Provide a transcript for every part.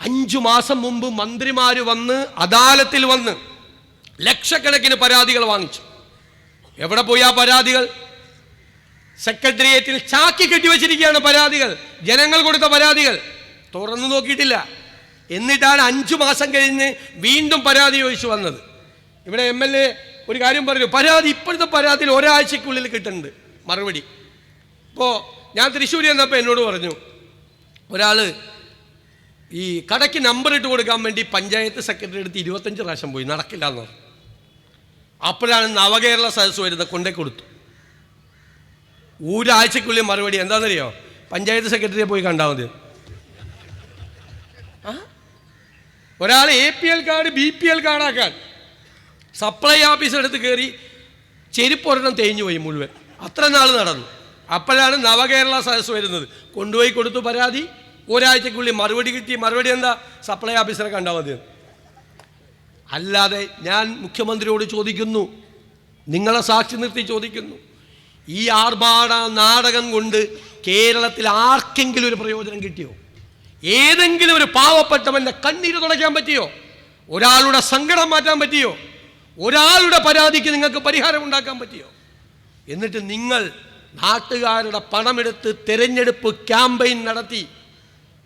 അഞ്ചു മാസം മുമ്പ് മന്ത്രിമാർ വന്ന് അദാലത്തിൽ വന്ന് ലക്ഷക്കണക്കിന് പരാതികൾ വാങ്ങിച്ചു. എവിടെ പോയി ആ പരാതികൾ? സെക്രട്ടേറിയറ്റിൽ ചാക്കി കെട്ടിവെച്ചിരിക്കുകയാണ് പരാതികൾ. ജനങ്ങൾ കൊടുത്ത പരാതികൾ. തുറന്നു നോക്കിയിട്ടില്ല. എന്നിട്ടാണ് അഞ്ചു മാസം കഴിഞ്ഞ് വീണ്ടും പരാതി ചോദിച്ചു വന്നത്. ഇവിടെ എം എൽ എ ഒരു കാര്യം പറഞ്ഞു. പരാതി ഇപ്പോഴത്തെ പരാതിയിൽ ഒരാഴ്ചക്കുള്ളിൽ കിട്ടുന്നുണ്ട്. മറുപടി. ഇപ്പോൾ ഞാൻ തൃശ്ശൂർ ചെന്നപ്പോൾ എന്നോട് പറഞ്ഞു. ഒരാൾ ഈ കടയ്ക്ക് നമ്പർ ഇട്ട് കൊടുക്കാൻ വേണ്ടി പഞ്ചായത്ത് സെക്രട്ടറി എടുത്ത് ഇരുപത്തഞ്ച് പ്രാവശ്യം പോയി. നടക്കില്ല എന്ന് പറഞ്ഞു. അപ്പോഴാണ് നവകേരള സദസ്സ് വരുന്നത് കൊണ്ടേ കൊടുത്തു. ഒരാഴ്ചക്കുള്ളിൽ മറുപടി എന്താണെന്നറിയോ? പഞ്ചായത്ത് സെക്രട്ടറിയെ പോയി കണ്ടാൽ മതി. ഒരാൾ A P L card B P L കാർഡാക്കാൻ supply office എടുത്ത് കയറി ചെരുപ്പ് ഒരെണ്ണം തേഞ്ഞു പോയി മുഴുവൻ. അത്ര നാൾ നടന്നു. അപ്പോഴാണ് നവകേരള സദസ്സ് വരുന്നത്. കൊണ്ടുപോയി കൊടുത്തു പരാതി. ഒരാഴ്ചക്കുള്ളിൽ മറുപടി കിട്ടി. മറുപടി എന്താ? സപ്ലൈ ഓഫീസറെ കണ്ടാൽ മതി. അല്ലാതെ ഞാൻ മുഖ്യമന്ത്രിയോട് ചോദിക്കുന്നു. നിങ്ങളെ സാക്ഷി നിർത്തി ചോദിക്കുന്നു. ഈ ആർഭാട നാടകം കൊണ്ട് കേരളത്തിൽ ആർക്കെങ്കിലും ഒരു പ്രയോജനം കിട്ടിയോ? ഏതെങ്കിലും ഒരു പാവപ്പെട്ടവന്റെ കണ്ണീര് തുടയ്ക്കാൻ പറ്റിയോ? ഒരാളുടെ സങ്കടം മാറ്റാൻ പറ്റിയോ? ഒരാളുടെ പരാതിക്ക് നിങ്ങൾക്ക് പരിഹാരം ഉണ്ടാക്കാൻ പറ്റിയോ? എന്നിട്ട് നിങ്ങൾ നാട്ടുകാരുടെ പണമെടുത്ത് തെരഞ്ഞെടുപ്പ് ക്യാമ്പയിൻ നടത്തി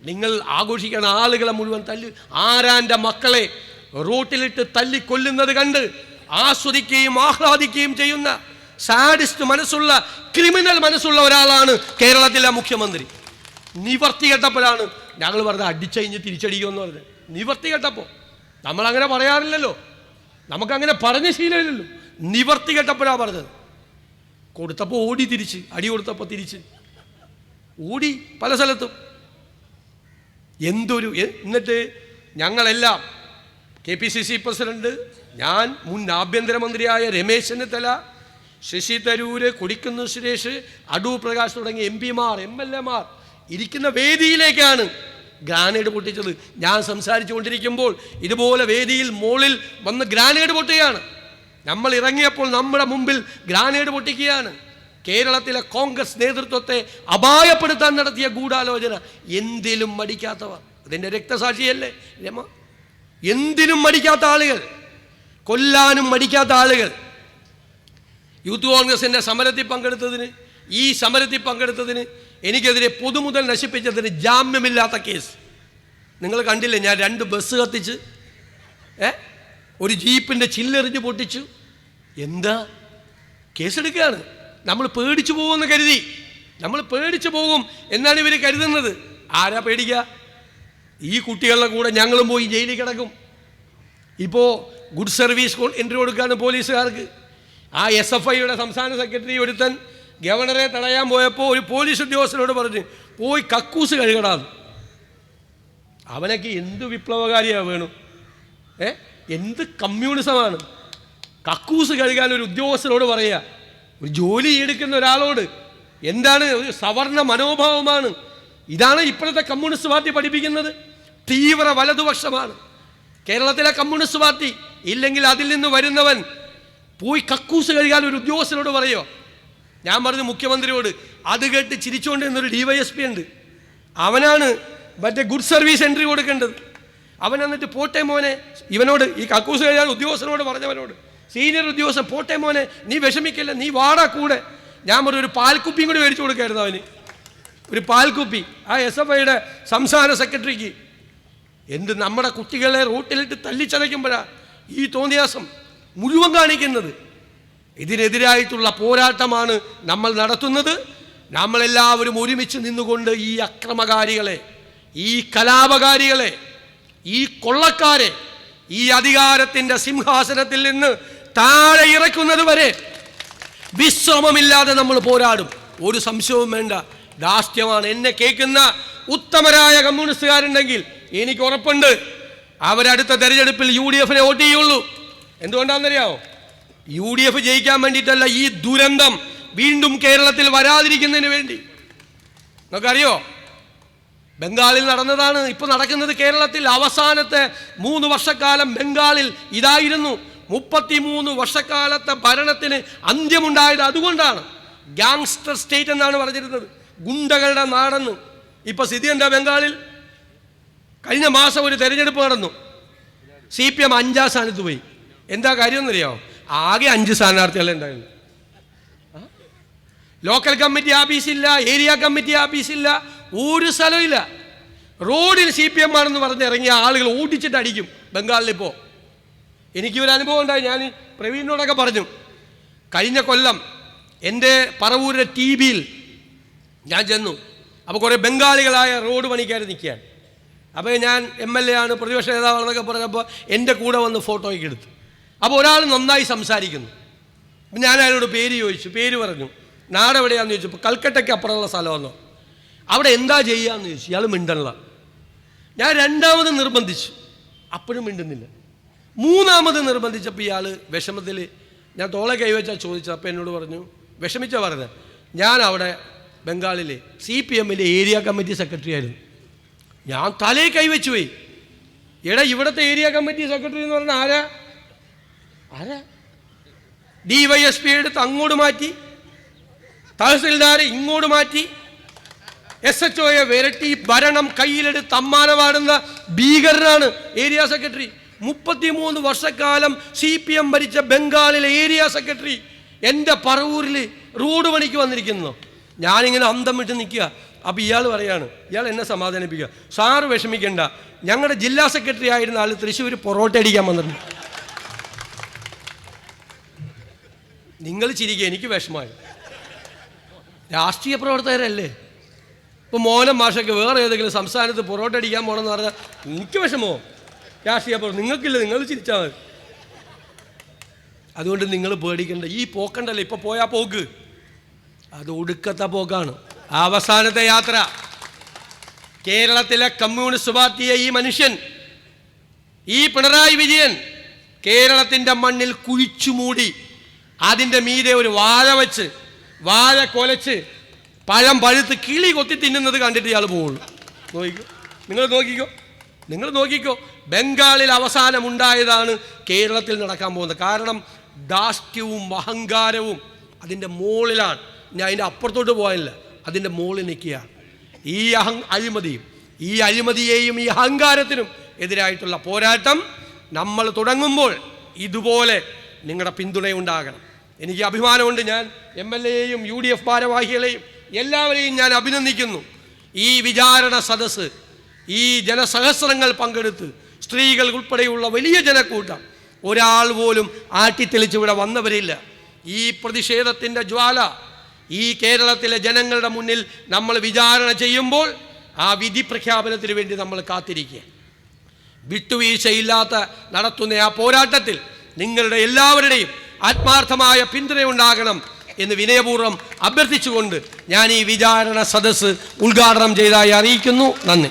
നിങ്ങൾ ആഘോഷിക്കുന്ന ആളുകളെ മുഴുവൻ തല്ലി ആരാന്റെ മക്കളെ റോട്ടിലിട്ട് തല്ലിക്കൊല്ലുന്നത് കണ്ട് ആസ്വദിക്കുകയും ആഹ്ലാദിക്കുകയും ചെയ്യുന്ന സാഡിസ്റ്റ് മനസ്സുള്ള ക്രിമിനൽ മനസ്സുള്ള ഒരാളാണ് കേരളത്തിലെ മുഖ്യമന്ത്രി. നിവർത്തി കെട്ടപ്പോഴാണ് ഞങ്ങൾ പറഞ്ഞത് അടിച്ചഴിഞ്ഞ് തിരിച്ചടിക്കുമെന്ന് പറഞ്ഞത്. നിവർത്തി കെട്ടപ്പോൾ നമ്മളങ്ങനെ പറയാറില്ലല്ലോ. നമുക്കങ്ങനെ പറഞ്ഞ ശീലമില്ലല്ലോ. നിവർത്തി കെട്ടപ്പോഴാണ് പറഞ്ഞത്. കൊടുത്തപ്പോൾ ഓടി തിരിച്ച് അടി കൊടുത്തപ്പോൾ തിരിച്ച്. ഓടി പല സ്ഥലത്തും. എന്തൊരു എന്നിട്ട് ഞങ്ങളെല്ലാം K P C C president ഞാൻ മുൻ ആഭ്യന്തരമന്ത്രിയായ രമേശ് ചെന്നിത്തല ശശി തരൂര് കൊടിക്കുന്ന് സുരേഷ് അടൂർ പ്രകാശ് തുടങ്ങിയ എം പിമാർ എം എൽ എമാർ ഇരിക്കുന്ന വേദിയിലേക്കാണ് ഗ്രാനേഡ് പൊട്ടിച്ചത്. ഞാൻ സംസാരിച്ചു കൊണ്ടിരിക്കുമ്പോൾ ഇതുപോലെ വേദിയിൽ മോളിൽ വന്ന് ഗ്രാനേഡ് പൊട്ടുകയാണ്. നമ്മൾ ഇറങ്ങിയപ്പോൾ നമ്മുടെ മുമ്പിൽ ഗ്രാനേഡ് പൊട്ടിക്കുകയാണ്. കേരളത്തിലെ കോൺഗ്രസ് നേതൃത്വത്തെ അപായപ്പെടുത്താൻ നടത്തിയ ഗൂഢാലോചന എന്തിലും മടിക്കാത്തവർ അതിന്റെ രക്തസാക്ഷിയല്ലേ രമ? എന്തിനും മടിക്കാത്ത ആളുകൾ കൊല്ലാനും മടിക്കാത്ത ആളുകൾ. യൂത്ത് കോൺഗ്രസിന്റെ സമരത്തിൽ പങ്കെടുത്തതിന് ഈ സമരത്തിൽ പങ്കെടുത്തതിന് എനിക്കെതിരെ പൊതുമുതൽ നശിപ്പിച്ചതിന് ജാമ്യമില്ലാത്ത കേസ്. നിങ്ങൾ കണ്ടില്ലേ ഞാൻ രണ്ട് ബസ് കത്തിച്ച് ഏ? ഒരു ജീപ്പിന്റെ ചില്ലെറിഞ്ഞ് പൊട്ടിച്ചു. എന്താ? കേസെടുക്കുകയാണ്. നമ്മൾ പേടിച്ചു പോകുമെന്ന് കരുതി. നമ്മൾ പേടിച്ചു പോകും എന്നാണ് ഇവർ കരുതുന്നത്. ആരാ പേടിക്കുക ഈ കുട്ടികളുടെ കൂടെ ഞങ്ങളും പോയി ജയിലിൽ കിടക്കും. ഇപ്പോൾ ഗുഡ് സർവീസ് എൻട്രി കൊടുക്കാണ് പോലീസുകാർക്ക്. ആ എസ് എഫ് ഐയുടെ സംസ്ഥാന സെക്രട്ടറി ഒരുത്തൻ ഗവർണറെ തടയാൻ പോയപ്പോൾ ഒരു പോലീസ് ഉദ്യോഗസ്ഥനോട് പറഞ്ഞു പോയി കക്കൂസ് കഴുകടാത് അവനൊക്കെ എന്ത് വിപ്ലവകാരിയാണ് വേണു? ഏ? എന്ത് കമ്മ്യൂണിസമാണ്? കക്കൂസ് കഴുകാൻ ഒരു ഉദ്യോഗസ്ഥനോട് പറയുക ഒരു ജോലി എടുക്കുന്ന ഒരാളോട് എന്താണ് ഒരു സവർണ മനോഭാവമാണ്? ഇതാണ് ഇപ്പോഴത്തെ കമ്മ്യൂണിസ്റ്റ് പാർട്ടി പഠിപ്പിക്കുന്നത്. തീവ്ര വലതുപക്ഷമാണ്. കേരളത്തിലെ കമ്മ്യൂണിസ്റ്റ് പാർട്ടി ഇല്ലെങ്കിൽ അതിൽ നിന്ന് വരുന്നവൻ പോയി കക്കൂസ് കഴുകാൻ ഒരു ഉദ്യോഗസ്ഥനോട് പറയോ? ഞാൻ പറഞ്ഞു മുഖ്യമന്ത്രിയോട് അത് കേട്ട് ചിരിച്ചുകൊണ്ട് നിന്നൊരു ഡി വൈ എസ് പി ഉണ്ട്. അവനാണ് മറ്റേ ഗുഡ് സർവീസ് എൻട്രി കൊടുക്കേണ്ടത്. അവൻ എന്നിട്ട് പോട്ടെ മോനെ. ഇവനോട് ഈ കക്കൂസ് കഴിയാൻ ഉദ്യോഗസ്ഥനോട് പറഞ്ഞവനോട് സീനിയർ ഉദ്യോഗസ്ഥൻ പോട്ടെ മോനെ നീ വിഷമിക്കല്ല നീ വാടാ കൂടെ. ഞാൻ പറഞ്ഞു ഒരു പാൽക്കുപ്പിയും കൂടി മേടിച്ചു കൊടുക്കായിരുന്നു അവന്. ഒരു പാൽക്കുപ്പി. ആ എസ് എഫ് ഐയുടെ സംസ്ഥാന സെക്രട്ടറിക്ക്. എന്ത് നമ്മുടെ കുട്ടികളെ റോട്ടിലിട്ട് തല്ലിച്ചതയ്ക്കുമ്പോഴാണ് ഈ തോന്നിയാസം മുഴുവൻ കാണിക്കുന്നത്. ഇതിനെതിരായിട്ടുള്ള പോരാട്ടമാണ് നമ്മൾ നടത്തുന്നത്. നമ്മളെല്ലാവരും ഒരുമിച്ച് നിന്നുകൊണ്ട് ഈ അക്രമകാരികളെ ഈ കലാപകാരികളെ ഈ കൊള്ളക്കാരെ ഈ അധികാരത്തിന്റെ സിംഹാസനത്തിൽ നിന്ന് താഴെ ഇറക്കുന്നത് വരെ വിശ്രമമില്ലാതെ നമ്മൾ പോരാടും. ഒരു സംശയവും വേണ്ട. ദാസ്യമാണ് എന്നെ കേൾക്കുന്ന ഉത്തമരായ കമ്മ്യൂണിസ്റ്റുകാരുണ്ടെങ്കിൽ എനിക്ക് ഉറപ്പുണ്ട്. അവരടുത്ത തെരഞ്ഞെടുപ്പിൽ യു ഡി എഫിനെ വോട്ട് ചെയ്യുള്ളൂ. എന്തുകൊണ്ടാണെന്നറിയാമോ യു ഡി എഫ് ജയിക്കാൻ വേണ്ടിയിട്ടല്ല ഈ ദുരന്തം വീണ്ടും കേരളത്തിൽ വരാതിരിക്കുന്നതിന് വേണ്ടി. നമുക്കറിയോ ബംഗാളിൽ നടന്നതാണ്. ഇപ്പൊ നടക്കുന്നത് കേരളത്തിൽ അവസാനത്തെ മൂന്ന് വർഷക്കാലം ബംഗാളിൽ ഇതായിരുന്നു. മുപ്പത്തിമൂന്ന് വർഷക്കാലത്തെ ഭരണത്തിന് അന്ത്യമുണ്ടായത് അതുകൊണ്ടാണ്. ഗാങ്സ്റ്റർ സ്റ്റേറ്റ് എന്നാണ് പറഞ്ഞിരുന്നത്. ഗുണ്ടകളുടെ നാടെന്ന്. ഇപ്പൊ സ്ഥിതി എന്താ ബംഗാളിൽ? കഴിഞ്ഞ മാസം ഒരു തെരഞ്ഞെടുപ്പ് നടന്നു. സി പി എം അഞ്ചാം സ്ഥാനത്ത് പോയി. എന്താ കാര്യം എന്നറിയോ? ആകെ അഞ്ച് സ്ഥാനാർത്ഥികളെ ഉണ്ടായിരുന്നു ലോക്കൽ കമ്മിറ്റി ഓഫീസില്ല ഏരിയ കമ്മിറ്റി ഓഫീസില്ല ഒരു സ്ഥലമില്ല റോഡിൽ സി പി എം ആണെന്ന് പറഞ്ഞ് ഇറങ്ങിയ ആളുകൾ ഓടിച്ചിട്ട് അടിക്കും ബംഗാളിൽ ബംഗാളിലിപ്പോൾ എനിക്ക് ഒരു അനുഭവം ഉണ്ടായി. ഞാൻ പ്രവീണിനോടൊക്കെ പറഞ്ഞു കഴിഞ്ഞ കൊല്ലം എന്റെ പറവൂരിലെ ടി വിയിൽ ഞാൻ ചെന്നു. അപ്പോൾ കുറേ ബംഗാളികളായ റോഡ് പണിക്കാർ നിൽക്കുകയാണ്. അപ്പോൾ ഞാൻ എം എൽ എ ആണ് പ്രതിപക്ഷ നേതാവാണെന്നൊക്കെ പറഞ്ഞപ്പോൾ എന്റെ കൂടെ വന്ന് ഫോട്ടോയ്ക്ക് എടുത്തു. അപ്പോൾ ഒരാൾ നന്നായി സംസാരിക്കുന്നു. ഞാൻ അയാളോട് പേര് ചോദിച്ചു. പേര് പറഞ്ഞു നാടെവിടെയാണെന്ന് ചോദിച്ചപ്പോൾ കൽക്കട്ടയ്ക്ക് അപ്പുറമുള്ള സ്ഥലമാണോ അവിടെ എന്താ ചെയ്യാന്ന് ചോദിച്ചു. ഇയാൾ മിണ്ടണില്ല. ഞാൻ രണ്ടാമത് നിർബന്ധിച്ചു. അപ്പോഴും മിണ്ടുന്നില്ല. മൂന്നാമത് നിർബന്ധിച്ചപ്പോൾ ഇയാൾ വിഷമത്തിൽ ഞാൻ തോളെ കൈവച്ചാൽ ചോദിച്ചത് അപ്പം എന്നോട് പറഞ്ഞു വിഷമിച്ച പറഞ്ഞത് ഞാൻ അവിടെ ബംഗാളിലെ സി പി എമ്മിന്റെ ഏരിയ കമ്മിറ്റി സെക്രട്ടറി ആയിരുന്നു. ഞാൻ തലേ കൈവച്ചു പോയി. എടാ ഇവിടുത്തെ ഏരിയ കമ്മിറ്റി സെക്രട്ടറി എന്ന് പറഞ്ഞാൽ ആരാ? ആരാ? ഡി വൈ എസ് പി എടുത്ത് അങ്ങോട്ട് മാറ്റി. തഹസിൽദാരെ ഇങ്ങോട്ട് മാറ്റി. എസ് എച്ച് ഒയെ വിരട്ടി ഭരണം കയ്യിലെടുത്ത് അമ്മാനമാടുന്ന ഭീകരനാണ് ഏരിയ സെക്രട്ടറി. മുപ്പത്തിമൂന്ന് വർഷക്കാലം സി പി എം ഭരിച്ച ബംഗാളിലെ ഏരിയ സെക്രട്ടറി എന്റെ പറവൂരിൽ റോഡ് പണിക്ക് വന്നിരിക്കുന്നു. ഞാനിങ്ങനെ അന്തം വിട്ട് നിൽക്കുക. അപ്പോൾ ഇയാൾ പറയാണ് ഇയാൾ എന്നെ സമാധാനിപ്പിക്കുക. സാറ് വിഷമിക്കണ്ട. ഞങ്ങളുടെ ജില്ലാ സെക്രട്ടറി ആയിരുന്ന ആൾ തൃശ്ശൂർ പൊറോട്ട അടിക്കാൻ വന്നിട്ടുണ്ട്. നിങ്ങൾ ചിരിക്കുക എനിക്ക് വിഷമായി രാഷ്ട്രീയ പ്രവർത്തകരല്ലേ? ഇപ്പോൾ മോനം മാഷൊക്കെ വേറെ ഏതെങ്കിലും സംസ്ഥാനത്ത് പൊറോട്ട അടിക്കാൻ പോകണമെന്ന് പറഞ്ഞാൽ എനിക്ക് വിഷമോ രാഷ്ട്രീയ പ്രവർത്തനം. നിങ്ങൾക്കില്ല നിങ്ങൾ ചിരിച്ചാൽ മതി. അതുകൊണ്ട് നിങ്ങൾ പേടിക്കണ്ട. ഈ പോക്കണ്ടല്ലോ ഇപ്പോൾ പോയാ പോക്ക്. അത് ഒടുക്കത്തെ പോക്കാണ്. അവസാനത്തെ യാത്ര. കേരളത്തിലെ കമ്മ്യൂണിസ്റ്റ് പാർട്ടിയെ ഈ മനുഷ്യൻ ഈ പിണറായി വിജയൻ കേരളത്തിന്റെ മണ്ണിൽ കുഴിച്ചു മൂടി അതിന്റെ മീതെ ഒരു വാഴ വെച്ച് വാഴ കൊലച്ച് പഴം പഴുത്ത് കിളി കൊത്തി തിന്നുന്നത് കണ്ടിട്ട് ഇയാൾ പോവുള്ളൂ. നോക്കിക്കോ. നിങ്ങൾ നോക്കിക്കോ. നിങ്ങൾ നോക്കിക്കോ ബംഗാളിൽ അവസാനം ഉണ്ടായതാണ് കേരളത്തിൽ നടക്കാൻ പോകുന്നത്. കാരണം ദാഷ്ട്യവും അഹങ്കാരവും അതിന്റെ മുകളിലാണ് ഞാൻ അതിന്റെ അപ്പുറത്തോട്ട് പോകാനില്ല. അതിന്റെ മുകളിൽ നിൽക്കുകയാണ്. ഈ അഹ അഴിമതിയും ഈ അഴിമതിയെയും ഈ അഹങ്കാരത്തിനും എതിരായിട്ടുള്ള പോരാട്ടം നമ്മൾ തുടങ്ങുമ്പോൾ ഇതുപോലെ നിങ്ങളുടെ പിന്തുണയുണ്ടാകണം. എനിക്ക് അഭിമാനമുണ്ട്. ഞാൻ എം എൽ എയും യു ഡി എഫ് ഭാരവാഹികളെയും എല്ലാവരെയും ഞാൻ അഭിനന്ദിക്കുന്നു. ഈ വിചാരണ സദസ്സ് ഈ ജനസഹസ്രങ്ങൾ പങ്കെടുത്ത് സ്ത്രീകൾ ഉൾപ്പെടെയുള്ള വലിയ ജനക്കൂട്ടം ഒരാൾ പോലും ആട്ടിത്തെളിച്ച് ഇവിടെ വന്നവരില്ല. ഈ പ്രതിഷേധത്തിന്റെ ജ്വാല ഈ കേരളത്തിലെ ജനങ്ങളുടെ മുന്നിൽ നമ്മൾ വിചാരണ ചെയ്യുമ്പോൾ ആ വിധി പ്രഖ്യാപനത്തിന് വേണ്ടി നമ്മൾ കാത്തിരിക്കുക. വിട്ടുവീഴ്ചയില്ലാത്ത നടത്തുന്ന ആ പോരാട്ടത്തിൽ നിങ്ങളുടെ എല്ലാവരുടെയും ആത്മാർത്ഥമായ പിന്തുണയുണ്ടാകണം എന്ന് വിനയപൂർവം അഭ്യർത്ഥിച്ചുകൊണ്ട് ഞാൻ ഈ വിചാരണ സദസ്സ് ഉദ്ഘാടനം ചെയ്തതായി അറിയിക്കുന്നു. നന്ദി.